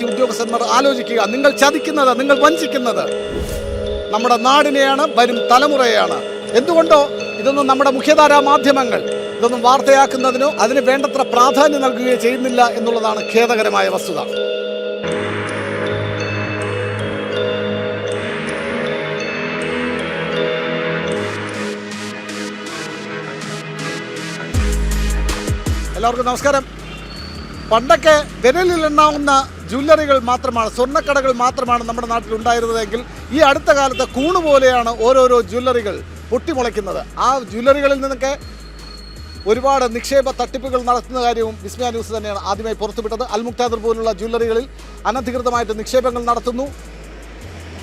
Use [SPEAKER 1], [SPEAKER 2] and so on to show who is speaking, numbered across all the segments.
[SPEAKER 1] T ഉദ്യോഗസ്ഥന്മാർ ആലോചിക്കുക. നിങ്ങൾ ചതിക്കുന്നത് നിങ്ങൾ വഞ്ചിക്കുന്നത് നമ്മുടെ നാടിനെയാണ് വരും തലമുറയാണ് എന്തുകൊണ്ടോ ഇതൊന്നും നമ്മുടെ മുഖ്യധാരാ മാധ്യമങ്ങൾ ഇതൊന്നും വാർത്തയാക്കുന്നതിനോ അതിന് വേണ്ടത്ര പ്രാധാന്യം നൽകുകയോ ചെയ്യുന്നില്ല എന്നുള്ളതാണ് ഖേദകരമായ വസ്തുത. എല്ലാവർക്കും നമസ്കാരം. പണ്ടൊക്കെ വിരലിലെണ്ണാവുന്ന ജ്വല്ലറികൾ മാത്രമാണ് സ്വർണക്കടകൾ മാത്രമാണ് നമ്മുടെ നാട്ടിൽ ഉണ്ടായിരുന്നതെങ്കിൽ ഈ അടുത്ത കാലത്ത് കൂണ് പോലെയാണ് ഓരോരോ ജ്വല്ലറികൾ പൊട്ടിമുളയ്ക്കുന്നത്. ആ ജ്വല്ലറികളിൽ നിന്നൊക്കെ ഒരുപാട് നിക്ഷേപ തട്ടിപ്പുകൾ നടത്തുന്ന കാര്യവും വിസ്മയ ന്യൂസ് തന്നെയാണ് ആദ്യമായി പുറത്തുവിട്ടത്. അൽമുക്താദർ പോലുള്ള ജ്വല്ലറികളിൽ അനധികൃതമായിട്ട് നിക്ഷേപങ്ങൾ നടത്തുന്നു.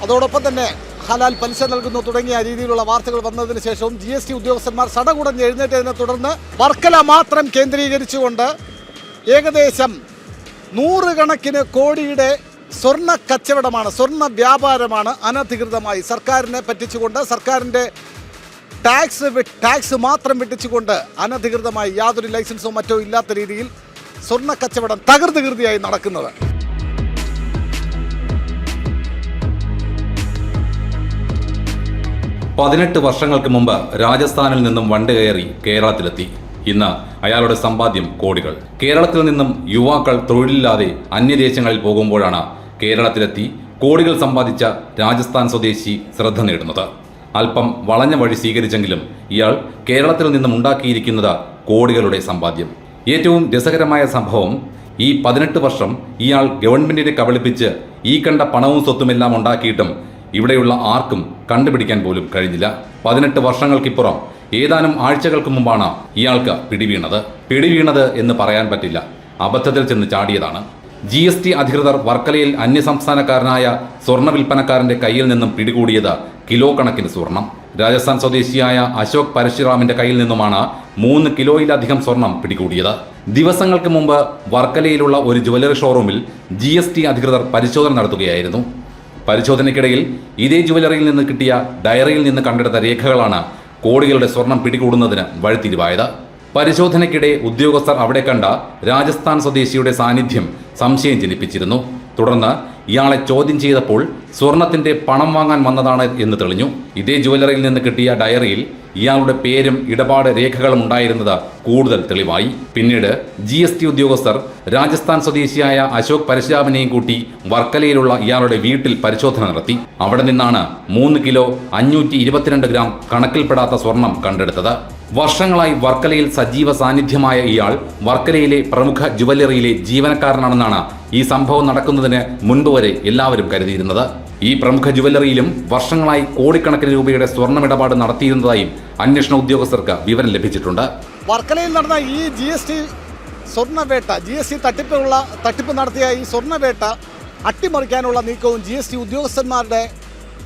[SPEAKER 1] അതോടൊപ്പം തന്നെ ഹലാൽ പലിശ നൽകുന്നു തുടങ്ങിയ രീതിയിലുള്ള വാർത്തകൾ വന്നതിന് ശേഷവും ജി എസ് ടി ഉദ്യോഗസ്ഥന്മാർ സടകുടഞ്ഞ് എഴുന്നേറ്റതിനെ തുടർന്ന് വർക്കല മാത്രം കേന്ദ്രീകരിച്ചുകൊണ്ട് ഏകദേശം നൂറുകണക്കിന് കോടിയുടെ സ്വർണ കച്ചവടമാണ് സ്വർണ വ്യാപാരമാണ് അനധികൃതമായി സർക്കാരിനെ പറ്റിച്ചുകൊണ്ട് സർക്കാരിന്റെ ടാക്സ് ടാക്സ് മാത്രം വെട്ടിച്ചുകൊണ്ട് അനധികൃതമായി യാതൊരു ലൈസൻസോ മറ്റോ ഇല്ലാത്ത രീതിയിൽ സ്വർണ കച്ചവടം തകൃതികൃതിയായി നടക്കുന്നത്.
[SPEAKER 2] പതിനെട്ട് വർഷങ്ങൾക്ക് മുമ്പ് രാജസ്ഥാനിൽ നിന്നും വണ്ട് കയറി കേരളത്തിലെത്തി. ഇന്ന് അയാളുടെ സമ്പാദ്യം കോടികൾ. കേരളത്തിൽ നിന്നും യുവാക്കൾ തൊഴിലില്ലാതെ അന്യദേശങ്ങളിൽ പോകുമ്പോഴാണ് കേരളത്തിലെത്തി കോടികൾ സമ്പാദിച്ച രാജസ്ഥാൻ സ്വദേശി ശ്രദ്ധ നേടുന്നത്. അല്പം വളഞ്ഞ വഴി സ്വീകരിച്ചെങ്കിലും ഇയാൾ കേരളത്തിൽ നിന്നും ഉണ്ടാക്കിയിരിക്കുന്നത് കോടികളുടെ സമ്പാദ്യം. ഏറ്റവും രസകരമായ സംഭവം ഈ പതിനെട്ട് വർഷം ഇയാൾ ഗവൺമെന്റിനെ കബളിപ്പിച്ച് ഈ കണ്ട പണവും സ്വത്തുമെല്ലാം ഉണ്ടാക്കിയിട്ടും ഇവിടെയുള്ള ആർക്കും കണ്ടുപിടിക്കാൻ പോലും കഴിഞ്ഞില്ല. പതിനെട്ട് വർഷങ്ങൾക്കിപ്പുറം ഏതാനും ആഴ്ചകൾക്ക് മുമ്പാണ് ഇയാൾക്ക് പിടിവീണത്. പിടിവീണത് എന്ന് പറയാൻ പറ്റില്ല. അബദ്ധത്തിൽ ചെന്ന് ചാടിയതാണ്. ജി എസ് ടി അധികൃതർ വർക്കലയിൽ അന്യസംസ്ഥാനക്കാരനായ സ്വർണ വിൽപ്പനക്കാരന്റെ കയ്യിൽ നിന്നും പിടികൂടിയത് കിലോ കണക്കിന് സ്വർണം. രാജസ്ഥാൻ സ്വദേശിയായ അശോക് പരശുറാമിന്റെ കയ്യിൽ നിന്നുമാണ് മൂന്ന് കിലോയിലധികം സ്വർണം പിടികൂടിയത്. ദിവസങ്ങൾക്ക് മുമ്പ് വർക്കലയിലുള്ള ഒരു ജുവലറി ഷോറൂമിൽ ജി എസ് ടി അധികൃതർ പരിശോധന നടത്തുകയായിരുന്നു. പരിശോധനയ്ക്കിടയിൽ ഇതേ ജുവലറിയിൽ നിന്ന് കിട്ടിയ ഡയറിയിൽ നിന്ന് കണ്ടെടുത്ത രേഖകളാണ് കോടികളുടെ സ്വർണം പിടികൂടുന്നതിന് വഴിത്തിരിവായത്. പരിശോധനയ്ക്കിടെ ഉദ്യോഗസ്ഥർ അവിടെ കണ്ട രാജസ്ഥാൻ സ്വദേശിയുടെ സാന്നിധ്യം സംശയം ജനിപ്പിച്ചിരുന്നു. തുടർന്ന് ഇയാളെ ചോദ്യം ചെയ്തപ്പോൾ സ്വർണത്തിന്റെ പണം വാങ്ങാൻ വന്നതാണ് എന്ന് തെളിഞ്ഞു. ഇതേ ജുവലറിയിൽ നിന്ന് കിട്ടിയ ഡയറിയിൽ ഇയാളുടെ പേരും ഇടപാട് രേഖകളും ഉണ്ടായിരുന്നത് കൂടുതൽ തെളിവായി. പിന്നീട് ജി എസ് ടി ഉദ്യോഗസ്ഥർ രാജസ്ഥാൻ സ്വദേശിയായ അശോക് പരശുരാമനെയും കൂട്ടി വർക്കലയിലുള്ള ഇയാളുടെ വീട്ടിൽ പരിശോധന നടത്തി. അവിടെ നിന്നാണ് മൂന്ന് കിലോ അഞ്ഞൂറ്റി ഗ്രാം കണക്കിൽപ്പെടാത്ത സ്വർണം കണ്ടെടുത്തത്. വർഷങ്ങളായി വർക്കലയിൽ സജീവ സാന്നിധ്യമായ ഇയാൾ വർക്കലയിലെ പ്രമുഖ ജുവല്ലറിയിലെ ജീവനക്കാരനാണെന്നാണ് ഈ സംഭവം നടക്കുന്നതിന് മുൻപ് വരെ എല്ലാവരും കരുതിയിരുന്നത്. ഈ പ്രമുഖ ജുവല്ലറിയിലും വർഷങ്ങളായി കോടിക്കണക്കിന് രൂപയുടെ സ്വർണമിടപാട് നടത്തിയിരുന്നതായും അന്വേഷണ ഉദ്യോഗസ്ഥർക്ക് വിവരം ലഭിച്ചിട്ടുണ്ട്.
[SPEAKER 1] വർക്കലയിൽ നടന്ന ഈ ജി എസ് ടി സ്വർണവേട്ട ജി എസ് ടി തട്ടിപ്പുള്ള തട്ടിപ്പ് നടത്തിയ ഈ സ്വർണവേട്ട അട്ടിമറിക്കാനുള്ള നീക്കവും ജി എസ് ടി ഉദ്യോഗസ്ഥന്മാരുടെ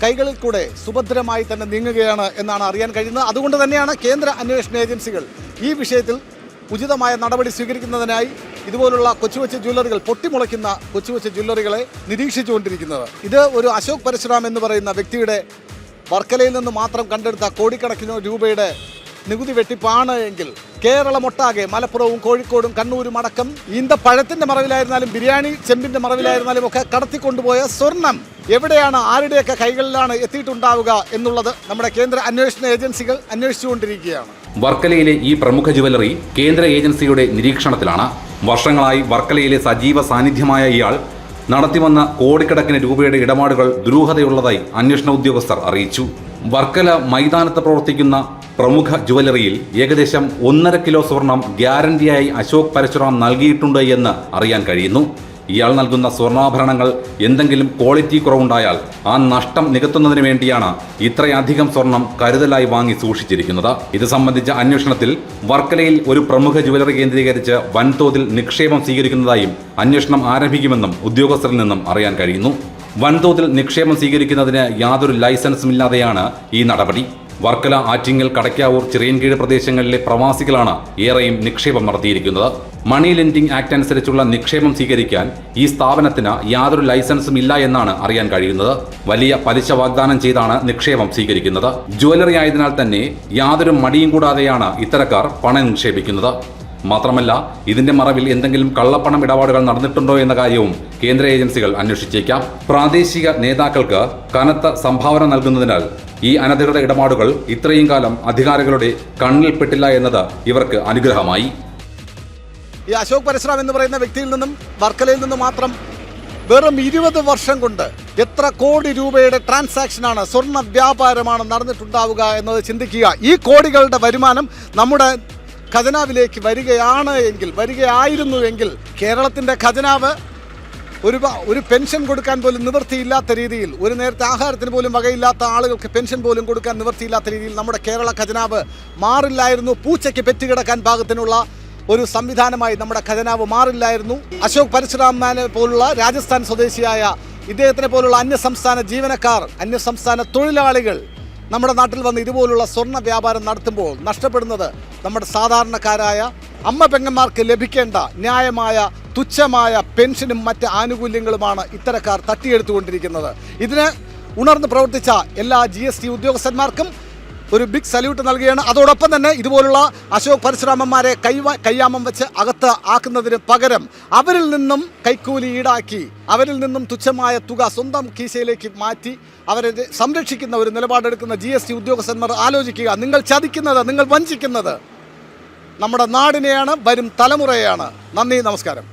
[SPEAKER 1] കൈകളിൽ കൂടെ സുഭദ്രമായി തന്നെ നീങ്ങുകയാണ് എന്നാണ് അറിയാൻ കഴിയുന്നത്. അതുകൊണ്ട് തന്നെയാണ് കേന്ദ്ര അന്വേഷണ ഏജൻസികൾ ഈ വിഷയത്തിൽ ഉചിതമായ നടപടി സ്വീകരിക്കുന്നതിനായി ഇതുപോലുള്ള കൊച്ചു കൊച്ചു ജ്വല്ലറികൾ പൊട്ടിമുളയ്ക്കുന്ന കൊച്ചു കൊച്ചു ജ്വല്ലറികളെ നിരീക്ഷിച്ചുകൊണ്ടിരിക്കുന്നത്. ഇത് ഒരു അശോക് പരശുറാം എന്ന് പറയുന്ന വ്യക്തിയുടെ വർക്കലയിൽ നിന്ന് മാത്രം കണ്ടെടുത്ത കോടിക്കണക്കിന് രൂപയുടെ നികുതി വെട്ടിപ്പാണ് എങ്കിൽ കേരളമൊട്ടാകെ മലപ്പുറവും കോഴിക്കോടും കണ്ണൂരും അടക്കം ഈന്തപ്പഴത്തിന്റെ മറവിലായിരുന്നാലും ബിരിയാണി ചെമ്പിന്റെ മറവിലായിരുന്നാലും ഒക്കെ കടത്തിക്കൊണ്ടുപോയ സ്വർണം എവിടെയാണ് ആരുടെയൊക്കെ കൈകളിലാണ് എത്തിയിട്ടുണ്ടാവുക എന്നുള്ളത് നമ്മുടെ കേന്ദ്ര അന്വേഷണ ഏജൻസികൾ അന്വേഷിച്ചുകൊണ്ടിരിക്കുകയാണ്.
[SPEAKER 2] വർക്കലയിലെ ഈ പ്രമുഖ ജുവലറി കേന്ദ്ര ഏജൻസിയുടെ നിരീക്ഷണത്തിലാണ്. വർഷങ്ങളായി വർക്കലയിലെ സജീവ സാന്നിധ്യമായ ഇയാൾ നടത്തിവന്ന കോടിക്കണക്കിന് രൂപയുടെ ഇടപാടുകൾ ദുരൂഹതയുള്ളതായി അന്വേഷണ ഉദ്യോഗസ്ഥർ അറിയിച്ചു. വർക്കല മൈതാനത്ത് പ്രവർത്തിക്കുന്ന പ്രമുഖ ജുവലറിയിൽ ഏകദേശം ഒന്നര കിലോ സ്വർണം ഗ്യാരണ്ടിയായി അശോക് പരശുറാം നൽകിയിട്ടുണ്ട് എന്ന് അറിയാൻ കഴിയുന്നു. ഇയാൾ നൽകുന്ന സ്വർണാഭരണങ്ങൾ എന്തെങ്കിലും ക്വാളിറ്റി കുറവുണ്ടായാൽ ആ നഷ്ടം നികത്തുന്നതിന് വേണ്ടിയാണ് ഇത്രയധികം സ്വർണം കരുതലായി വാങ്ങി സൂക്ഷിച്ചിരിക്കുന്നത്. ഇത് സംബന്ധിച്ച അന്വേഷണത്തിൽ വർക്കലയിൽ ഒരു പ്രമുഖ ജുവലറി കേന്ദ്രീകരിച്ച് വൻതോതിൽ നിക്ഷേപം സ്വീകരിക്കുന്നതായും അന്വേഷണം ആരംഭിക്കുമെന്നും ഉദ്യോഗസ്ഥരിൽ നിന്നും അറിയാൻ കഴിയുന്നു. വൻതോതിൽ നിക്ഷേപം സ്വീകരിക്കുന്നതിന് യാതൊരു ലൈസൻസും ഇല്ലാതെയാണ് ഈ നടപടി. വർക്കല ആറ്റിങ്ങൽ കടയ്ക്കാവൂർ ചിറയൻകീഴ് പ്രദേശങ്ങളിലെ പ്രവാസികളാണ് ഏറെയും നിക്ഷേപം നടത്തിയിരിക്കുന്നത്. മണി ലെൻഡിംഗ് ആക്ട് അനുസരിച്ചുള്ള നിക്ഷേപം സ്വീകരിക്കാൻ ഈ സ്ഥാപനത്തിന് യാതൊരു ലൈസൻസും ഇല്ല എന്നാണ് അറിയാൻ കഴിയുന്നത്. വലിയ പലിശ വാഗ്ദാനം ചെയ്താണ് നിക്ഷേപം സ്വീകരിക്കുന്നത്. ജുവലറി ആയതിനാൽ തന്നെ യാതൊരു മടിയും കൂടാതെയാണ് ഇത്തരക്കാർ പണം നിക്ഷേപിക്കുന്നത്. മാത്രമല്ല ഇതിന്റെ മറവിൽ എന്തെങ്കിലും കള്ളപ്പണം ഇടപാടുകൾ നടന്നിട്ടുണ്ടോ എന്ന കാര്യവും കേന്ദ്ര ഏജൻസികൾ അന്വേഷിച്ചേക്കാം. പ്രാദേശിക നേതാക്കൾക്ക് കനത്ത സംഭാവന നൽകുന്നതിനാൽ ഈ അനധികൃത ഇടപാടുകൾ ഇത്രയും കാലം അധികാരികളുടെ കണ്ണിൽപ്പെട്ടില്ല എന്നത് ഇവർക്ക് അനുഗ്രഹമായി.
[SPEAKER 1] ഈ അശോക് പരശുറാം എന്ന് പറയുന്ന വ്യക്തിയിൽ നിന്നും വർക്കലയിൽ നിന്നും മാത്രം വെറും ഇരുപത് വർഷം കൊണ്ട് എത്ര കോടി രൂപയുടെ ട്രാൻസാക്ഷനാണ് സ്വർണ വ്യാപാരമാണ് നടന്നിട്ടുണ്ടാവുക എന്നത് ചിന്തിക്കുക. ഈ കോടികളുടെ വരുമാനം നമ്മുടെ ഖജനാവിലേക്ക് വരികയാണ് എങ്കിൽ വരികയായിരുന്നു എങ്കിൽ കേരളത്തിന്റെ ഖജനാവ് ഒരു ഒരു പെൻഷൻ കൊടുക്കാൻ പോലും നിവൃത്തിയില്ലാത്ത രീതിയിൽ ഒരു നേരത്തെ ആഹാരത്തിന് പോലും വകയില്ലാത്ത ആളുകൾക്ക് പെൻഷൻ പോലും കൊടുക്കാൻ നിവൃത്തിയില്ലാത്ത രീതിയിൽ നമ്മുടെ കേരള ഖജനാവ് മാറില്ലായിരുന്നു. പൂച്ചയ്ക്ക് പെറ്റുകിടക്കാൻ പാകത്തിനുള്ള ഒരു സംവിധാനമായി നമ്മുടെ ഖജനാവ് മാറില്ലായിരുന്നു. അശോക് പരശുരാമനെ പോലുള്ള രാജസ്ഥാൻ സ്വദേശിയായ ഇദ്ദേഹത്തിനെ പോലുള്ള അന്യസംസ്ഥാന ജീവനക്കാർ അന്യസംസ്ഥാന തൊഴിലാളികൾ നമ്മുടെ നാട്ടിൽ വന്ന് ഇതുപോലുള്ള സ്വർണ വ്യാപാരം നടത്തുമ്പോൾ നഷ്ടപ്പെടുന്നത് നമ്മുടെ സാധാരണക്കാരായ അമ്മ പെങ്ങന്മാർക്ക് ലഭിക്കേണ്ട ന്യായമായ തുച്ഛമായ പെൻഷനും മറ്റ് ആനുകൂല്യങ്ങളുമാണ് ഇത്തരക്കാർ തട്ടിയെടുത്തുകൊണ്ടിരിക്കുന്നത്. ഇതിന് ഉണർന്ന് പ്രവർത്തിച്ച എല്ലാ ജി ഉദ്യോഗസ്ഥന്മാർക്കും ഒരു ബിഗ് സല്യൂട്ട് നൽകുകയാണ്. അതോടൊപ്പം തന്നെ ഇതുപോലുള്ള അശോക് പരശുരാമന്മാരെ കൈ കയ്യാമം വെച്ച് അകത്ത് ആക്കുന്നതിന് പകരം അവരിൽ നിന്നും കൈക്കൂലി ഈടാക്കി അവരിൽ നിന്നും തുച്ഛമായ തുക സ്വന്തം കീശയിലേക്ക് മാറ്റി അവരെ സംരക്ഷിക്കുന്ന ഒരു നിലപാടെടുക്കുന്ന ജി എസ് ടി ഉദ്യോഗസ്ഥന്മാർ ആലോചിക്കുക. നിങ്ങൾ ചതിക്കുന്നത് നിങ്ങൾ വഞ്ചിക്കുന്നത് നമ്മുടെ നാടിനെയാണ് വരും തലമുറയാണ് നന്ദി നമസ്കാരം.